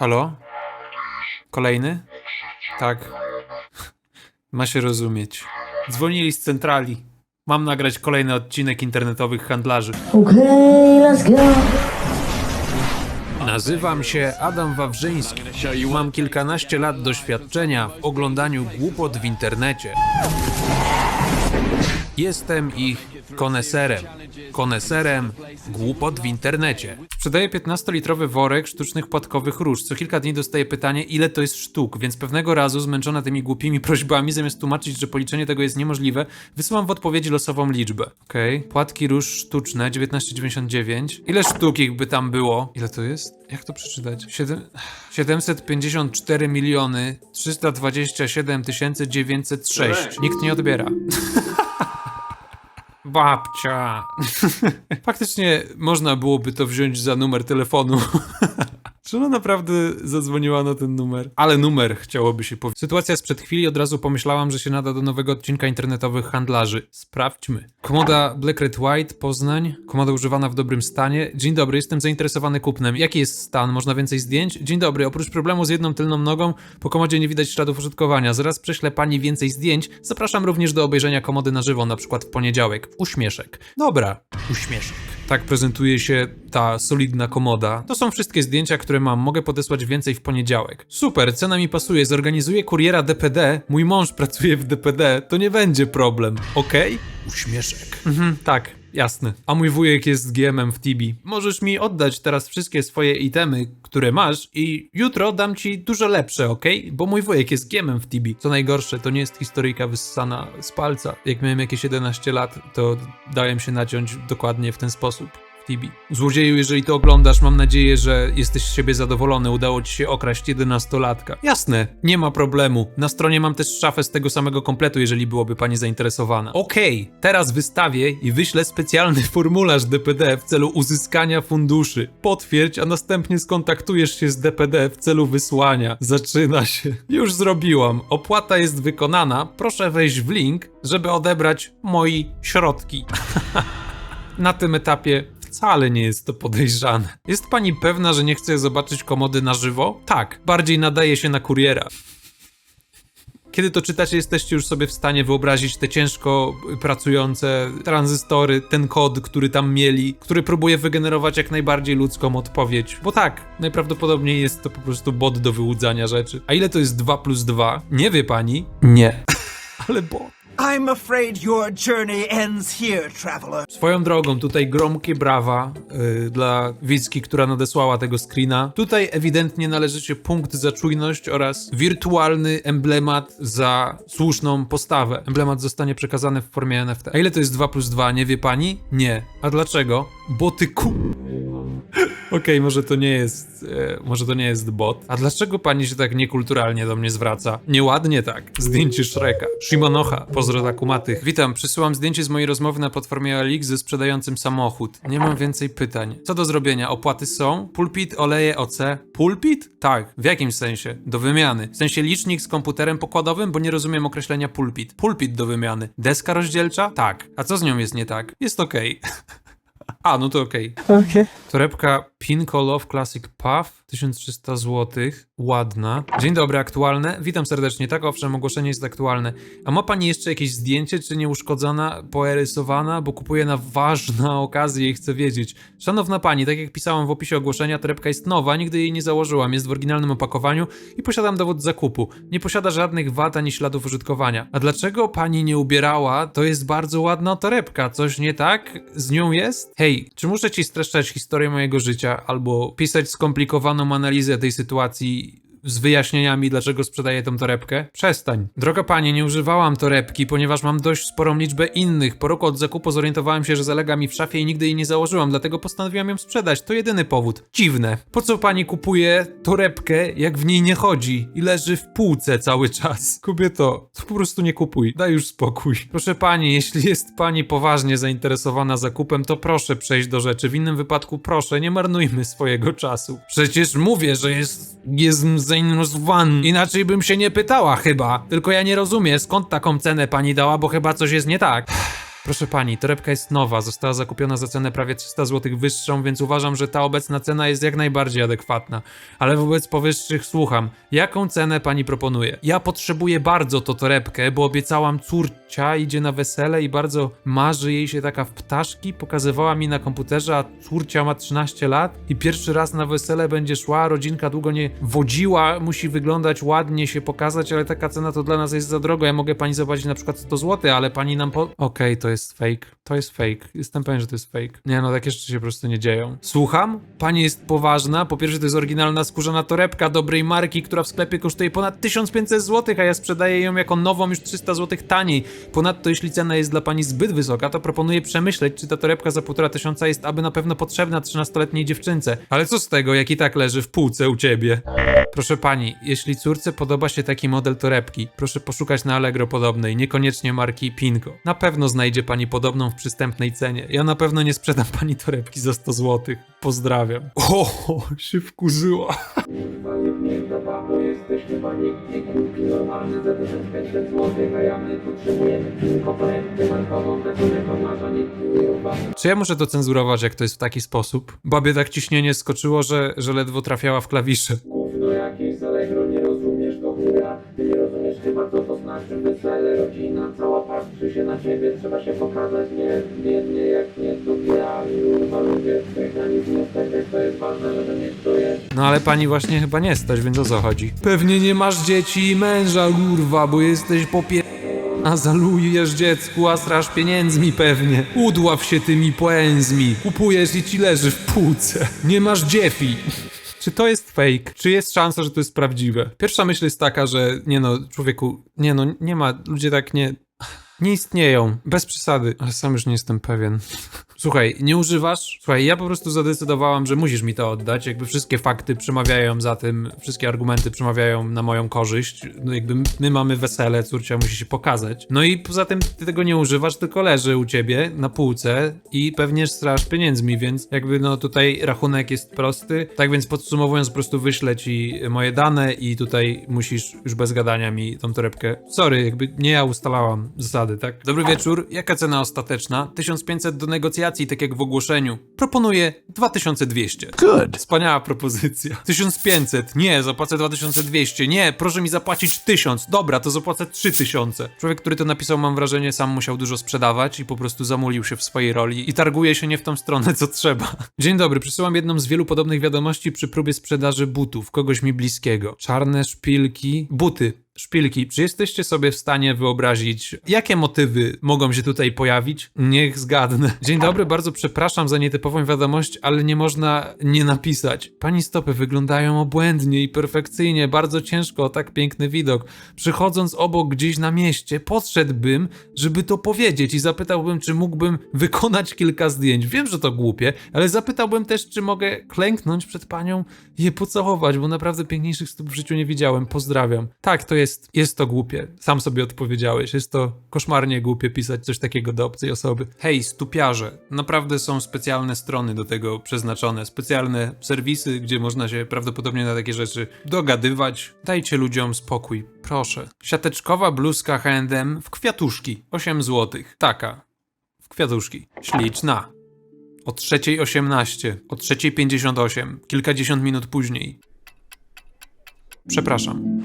Halo? Kolejny? Tak. Ma się rozumieć. Dzwonili z centrali. Mam nagrać kolejny odcinek internetowych handlarzy. Okay, let's go. Nazywam się Adam Wawrzyński. Mam kilkanaście lat doświadczenia w oglądaniu głupot w internecie. Jestem ich koneserem. Koneserem głupot w internecie. Sprzedaję 15-litrowy worek sztucznych płatkowych róż. Co kilka dni dostaję pytanie, ile to jest sztuk, więc pewnego razu, zmęczona tymi głupimi prośbami, zamiast tłumaczyć, że policzenie tego jest niemożliwe, wysyłam w odpowiedzi losową liczbę. Okej. Płatki róż sztuczne, 19,99. Ile sztuk ich by tam było? Ile to jest? Jak to przeczytać? Siedem... 754 miliony 327 906. Nikt nie odbiera. Babcia. Faktycznie można byłoby to wziąć za numer telefonu. Czy ona naprawdę zadzwoniła na ten numer? Ale numer chciałoby się powiedzieć. Sytuacja sprzed chwili od razu pomyślałam, że się nada do nowego odcinka internetowych handlarzy. Sprawdźmy. Komoda Black Red White Poznań. Komoda używana w dobrym stanie. Dzień dobry, jestem zainteresowany kupnem. Jaki jest stan? Można więcej zdjęć? Dzień dobry, oprócz problemu z jedną tylną nogą, po komodzie nie widać śladów użytkowania. Zaraz prześlę pani więcej zdjęć. Zapraszam również do obejrzenia komody na żywo, na przykład w poniedziałek. Uśmieszek. Dobra, uśmieszek. Tak prezentuje się ta solidna komoda. To są wszystkie zdjęcia, które mam. Mogę podesłać więcej w poniedziałek. Super, cena mi pasuje. Zorganizuję kuriera DPD. Mój mąż pracuje w DPD. To nie będzie problem. Okej? Uśmieszek. Mhm, tak. Jasne. A mój wujek jest GM-em w Tibi. Możesz mi oddać teraz wszystkie swoje itemy, które masz i jutro dam ci dużo lepsze, ok? Bo mój wujek jest GM-em w Tibi. Co najgorsze, to nie jest historyjka wyssana z palca. Jak miałem jakieś 11 lat, to dałem się naciąć dokładnie w ten sposób. Tibi. Złodzieju, jeżeli to oglądasz, mam nadzieję, że jesteś z siebie zadowolony. Udało ci się okraść 11-latka. Jasne, nie ma problemu. Na stronie mam też szafę z tego samego kompletu, jeżeli byłoby pani zainteresowana. Okej, teraz wystawię i wyślę specjalny formularz DPD w celu uzyskania funduszy. Potwierdź, a następnie skontaktujesz się z DPD w celu wysłania. Zaczyna się. Już zrobiłam. Opłata jest wykonana. Proszę wejść w link, żeby odebrać moi środki. Na tym etapie wcale nie jest to podejrzane. Jest pani pewna, że nie chce zobaczyć komody na żywo? Tak, bardziej nadaje się na kuriera. Kiedy to czytacie, jesteście już sobie w stanie wyobrazić te ciężko pracujące tranzystory, ten kod, który tam mieli, który próbuje wygenerować jak najbardziej ludzką odpowiedź. Bo tak, najprawdopodobniej jest to po prostu bot do wyłudzania rzeczy. A ile to jest 2 plus 2? Nie wie pani? Nie. Ale bot. I'm afraid your journey ends here, traveler. Swoją drogą, tutaj gromkie brawa yy, dla Wicki, która nadesłała tego screena. Tutaj ewidentnie należy się punkt za czujność oraz wirtualny emblemat za słuszną postawę. Emblemat zostanie przekazany w formie NFT. A ile to jest 2 plus 2, nie wie pani? Nie. A dlaczego? Bo ty ku... Okej, może to nie jest. E, może to nie jest bot. A dlaczego pani się tak niekulturalnie do mnie zwraca? Nieładnie tak. Zdjęcie Shreka. Shimonoha. Pozdro takumatych. Witam, przysyłam zdjęcie z mojej rozmowy na platformie OLX ze sprzedającym samochód. Nie mam więcej pytań. Co do zrobienia? Opłaty są? Pulpit, oleje, OC? Pulpit? Tak. W jakim sensie? Do wymiany. W sensie licznik z komputerem pokładowym, bo nie rozumiem określenia pulpit. Pulpit do wymiany. Deska rozdzielcza? Tak. A co z nią jest nie tak? Jest okej. A, no to okej. Okay. Torebka Pinko Love Classic Puff, 1300 zł, ładna. Dzień dobry, aktualne. Witam serdecznie. Tak, owszem, ogłoszenie jest aktualne. A ma pani jeszcze jakieś zdjęcie, czy nieuszkodzona, poerysowana, bo kupuję na ważna okazję i chcę wiedzieć. Szanowna pani, tak jak pisałam w opisie ogłoszenia, torebka jest nowa, nigdy jej nie założyłam, jest w oryginalnym opakowaniu i posiadam dowód zakupu. Nie posiada żadnych wad ani śladów użytkowania. A dlaczego pani nie ubierała? To jest bardzo ładna torebka. Coś nie tak z nią jest? Hej, czy muszę ci streszczać historię mojego życia albo pisać skomplikowaną analizę tej sytuacji z wyjaśnieniami, dlaczego sprzedaję tą torebkę? Przestań. Droga pani, nie używałam torebki, ponieważ mam dość sporą liczbę innych. Po roku od zakupu zorientowałem się, że zalega mi w szafie i nigdy jej nie założyłam, dlatego postanowiłam ją sprzedać. To jedyny powód. Dziwne. Po co pani kupuje torebkę, jak w niej nie chodzi i leży w półce cały czas? Kobieto, to po prostu nie kupuj. Daj już spokój. Proszę pani, jeśli jest pani poważnie zainteresowana zakupem, to proszę przejść do rzeczy. W innym wypadku proszę, nie marnujmy swojego czasu. Przecież mówię, że jest... jest zainteresowany. Inaczej bym się nie pytała chyba. Tylko ja nie rozumiem, skąd taką cenę pani dała, bo chyba coś jest nie tak. Proszę pani, torebka jest nowa, została zakupiona za cenę prawie 300 zł wyższą, więc uważam, że ta obecna cena jest jak najbardziej adekwatna. Ale wobec powyższych słucham, jaką cenę pani proponuje? Ja potrzebuję bardzo to torebkę, bo obiecałam córcia, idzie na wesele i bardzo marzy jej się taka w ptaszki, pokazywała mi na komputerze, a córcia ma 13 lat i pierwszy raz na wesele będzie szła, rodzinka długo nie wodziła, musi wyglądać ładnie, się pokazać, ale taka cena to dla nas jest za drogo. Ja mogę pani zobaczyć na przykład 100 zł, ale pani nam po... Okej, to jest fake. To jest fake. Jestem pewien, że to jest fake. Nie no, takie rzeczy się po prostu nie dzieją. Słucham? Pani jest poważna. Po pierwsze, to jest oryginalna skórzana torebka dobrej marki, która w sklepie kosztuje ponad 1500 zł, a ja sprzedaję ją jako nową już 300 zł taniej. Ponadto, jeśli cena jest dla pani zbyt wysoka, to proponuję przemyśleć, czy ta torebka za półtora tysiąca jest aby na pewno potrzebna 13-letniej dziewczynce. Ale co z tego, jak i tak leży w półce u ciebie? Proszę pani, jeśli córce podoba się taki model torebki, proszę poszukać na Allegro podobnej, niekoniecznie marki Pinko. Na pewno znajdzie pani podobną w przystępnej cenie. Ja na pewno nie sprzedam pani torebki za 100 zł. Pozdrawiam. O, się wkurzyła. nie zdoba, bo jesteś chyba nikt nie kupi normalny za 1500 zł, a ja my potrzebujemy tylko torebkę markową, taką jaką ma, że nikt nie ufa. Czy ja muszę to cenzurować, jak to jest w taki sposób? Babie tak ciśnienie skoczyło, że, że ledwo trafiała w klawisze. Gówno jakieś z Allegro, nie rozumiesz to chmura. Ty nie rozumiesz chyba co to znaczy wesele, rodzina, cała patrzy się na ciebie, trzeba się pokazać, nie, biednie jak nie, to ja, kurwa nic nie stać, jak to jest ważne, żeby mieć to jest. No ale pani właśnie chyba nie stać, więc o co chodzi? Pewnie nie masz dzieci i męża, kurwa, bo jesteś popie... A zalujesz dziecku, a straż pieniędzmi pewnie. Udław się tymi płędzmi. Kupujesz i ci leży w półce. Nie masz dziefi. Czy to jest fake? Czy jest szansa, że to jest prawdziwe? Pierwsza myśl jest taka, że nie no, człowieku, nie no, nie ma, ludzie tak nie... Nie istnieją. Bez przesady. Ale sam już nie jestem pewien. Słuchaj, nie używasz? Słuchaj, ja po prostu zadecydowałam, że musisz mi to oddać. Jakby wszystkie fakty przemawiają za tym, wszystkie argumenty przemawiają na moją korzyść. No jakby my mamy wesele, córcia musi się pokazać. No i poza tym ty tego nie używasz, tylko leży u ciebie na półce i pewnie strasz pieniędzmi, więc jakby no tutaj rachunek jest prosty. Tak więc podsumowując, po prostu wyślę ci moje dane i tutaj musisz już bez gadania mi tą torebkę. Sorry, jakby nie ja ustalałam zasady, tak? Dobry wieczór. Jaka cena ostateczna? 1500 do negocjacji, tak jak w ogłoszeniu. Proponuję 2200. Good. Wspaniała propozycja. 1500. Nie, zapłacę 2200. Nie, proszę mi zapłacić 1000. Dobra, to zapłacę 3000. Człowiek, który to napisał, mam wrażenie, sam musiał dużo sprzedawać i po prostu zamulił się w swojej roli i targuje się nie w tą stronę, co trzeba. Dzień dobry, przysyłam jedną z wielu podobnych wiadomości przy próbie sprzedaży butów, kogoś mi bliskiego. Czarne szpilki, buty. Szpilki, czy jesteście sobie w stanie wyobrazić, jakie motywy mogą się tutaj pojawić? Niech zgadnę. Dzień dobry, bardzo przepraszam za nietypową wiadomość, ale nie można nie napisać. Pani stopy wyglądają obłędnie i perfekcyjnie, bardzo ciężko o tak piękny widok. Przychodząc obok gdzieś na mieście, podszedłbym, żeby to powiedzieć i zapytałbym, czy mógłbym wykonać kilka zdjęć. Wiem, że to głupie, ale zapytałbym też, czy mogę klęknąć przed panią i je pocałować, bo naprawdę piękniejszych stóp w życiu nie widziałem. Pozdrawiam. Tak, to jest, jest to głupie. Sam sobie odpowiedziałeś. Jest to koszmarnie głupie pisać coś takiego do obcej osoby. Hej, stupiarze. Naprawdę są specjalne strony do tego przeznaczone. Specjalne serwisy, gdzie można się prawdopodobnie na takie rzeczy dogadywać. Dajcie ludziom spokój. Proszę. Siateczkowa bluzka H&M w kwiatuszki. 8 zł. Taka. W kwiatuszki. Śliczna. O 3.18, o 3.58, kilkadziesiąt minut później. Przepraszam.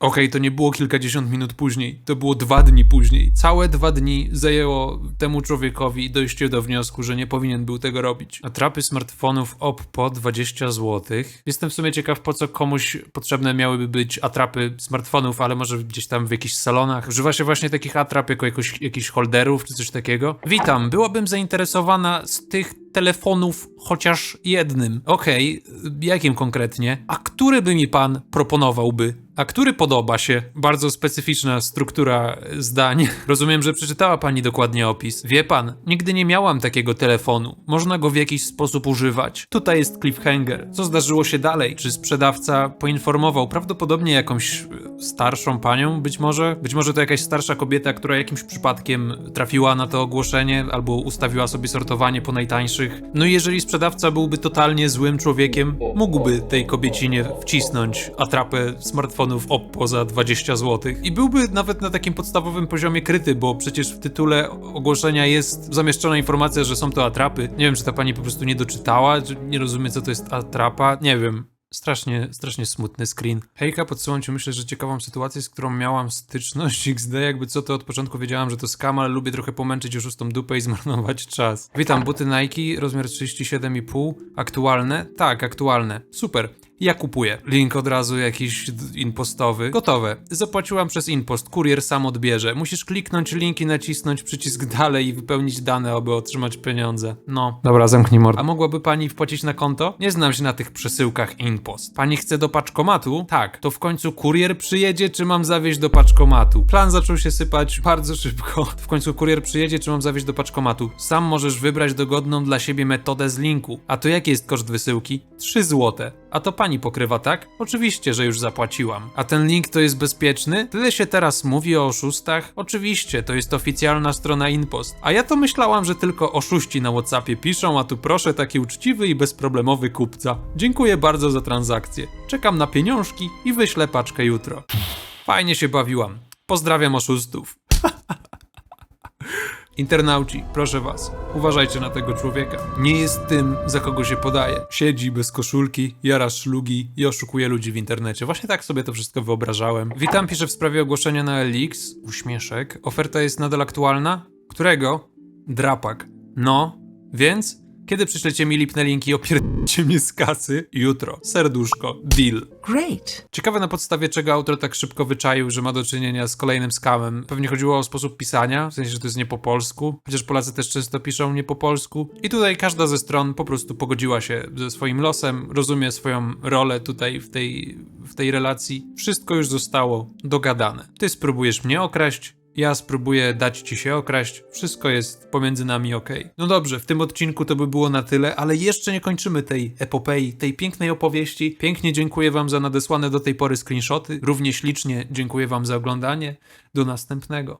Okej, to nie było kilkadziesiąt minut później, to było dwa dni później. Całe dwa dni zajęło temu człowiekowi dojście do wniosku, że nie powinien był tego robić. Atrapy smartfonów Oppo 20 zł. Jestem w sumie ciekaw, po co komuś potrzebne miałyby być atrapy smartfonów, ale może gdzieś tam w jakichś salonach. Używa się właśnie takich atrap jako jakoś, jakichś holderów czy coś takiego. Witam, byłabym zainteresowana z tych telefonów chociaż jednym. Okej, jakim konkretnie? A który by mi pan proponowałby? A który podoba się? Bardzo specyficzna struktura zdań. Rozumiem, że przeczytała pani dokładnie opis. Wie pan, nigdy nie miałam takiego telefonu. Można go w jakiś sposób używać. Tutaj jest cliffhanger. Co zdarzyło się dalej? Czy sprzedawca poinformował prawdopodobnie jakąś starszą panią? Być może? Być może to jakaś starsza kobieta, która jakimś przypadkiem trafiła na to ogłoszenie albo ustawiła sobie sortowanie po najtańszych. No i jeżeli sprzedawca byłby totalnie złym człowiekiem, mógłby tej kobiecinie wcisnąć atrapę smartfonu telefonów Oppo za 20 zł. I byłby nawet na takim podstawowym poziomie kryty, bo przecież w tytule ogłoszenia jest zamieszczona informacja, że są to atrapy. Nie wiem, czy ta pani po prostu nie doczytała, czy nie rozumie, co to jest atrapa. Nie wiem. Strasznie, strasznie smutny screen. Hejka, podsyłam ci myślę, że ciekawą sytuację, z którą miałam styczność XD, jakby co to od początku wiedziałam, że to skam, ale lubię trochę pomęczyć oszustą dupę i zmarnować czas. Witam, buty Nike, rozmiar 37,5, aktualne? Tak, aktualne. Super. Ja kupuję. Link od razu jakiś impostowy. Gotowe. Zapłaciłam przez impost. Kurier sam odbierze. Musisz kliknąć link i nacisnąć przycisk dalej i wypełnić dane, aby otrzymać pieniądze. No. Dobra, zamknij mordę. A mogłaby pani wpłacić na konto? Nie znam się na tych przesyłkach impost. Pani chce do paczkomatu? Tak. To w końcu kurier przyjedzie, czy mam zawieźć do paczkomatu? Plan zaczął się sypać bardzo szybko. W końcu kurier przyjedzie, czy mam zawieźć do paczkomatu? Sam możesz wybrać dogodną dla siebie metodę z linku. A to jaki jest koszt wysyłki? 3 złote. A to pani pokrywa, tak? Oczywiście, że już zapłaciłam. A ten link to jest bezpieczny? Tyle się teraz mówi o oszustach? Oczywiście, to jest oficjalna strona Inpost. A ja to myślałam, że tylko oszuści na Whatsappie piszą, a tu proszę taki uczciwy i bezproblemowy kupca. Dziękuję bardzo za transakcję. Czekam na pieniążki i wyślę paczkę jutro. Fajnie się bawiłam. Pozdrawiam oszustów. Internauci, proszę was, uważajcie na tego człowieka. Nie jest tym, za kogo się podaje. Siedzi bez koszulki, jara szlugi i oszukuje ludzi w internecie. Właśnie tak sobie to wszystko wyobrażałem. Witam, piszę w sprawie ogłoszenia na LX. Uśmieszek. Oferta jest nadal aktualna? Którego? Drapak. No, więc? Kiedy przyślecie mi lipne linki, opierdźcie mnie z kasy? Jutro. Serduszko. Deal. Great. Ciekawe na podstawie czego autor tak szybko wyczaił, że ma do czynienia z kolejnym skamem. Pewnie chodziło o sposób pisania, w sensie, że to jest nie po polsku, chociaż Polacy też często piszą nie po polsku. I tutaj każda ze stron po prostu pogodziła się ze swoim losem, rozumie swoją rolę tutaj w tej, w tej relacji. Wszystko już zostało dogadane. Ty spróbujesz mnie okraść, ja spróbuję dać ci się okraść. Wszystko jest pomiędzy nami ok. No dobrze, w tym odcinku to by było na tyle, ale jeszcze nie kończymy tej epopei, tej pięknej opowieści. Pięknie dziękuję Wam za nadesłane do tej pory screenshoty. Równie ślicznie dziękuję Wam za oglądanie. Do następnego.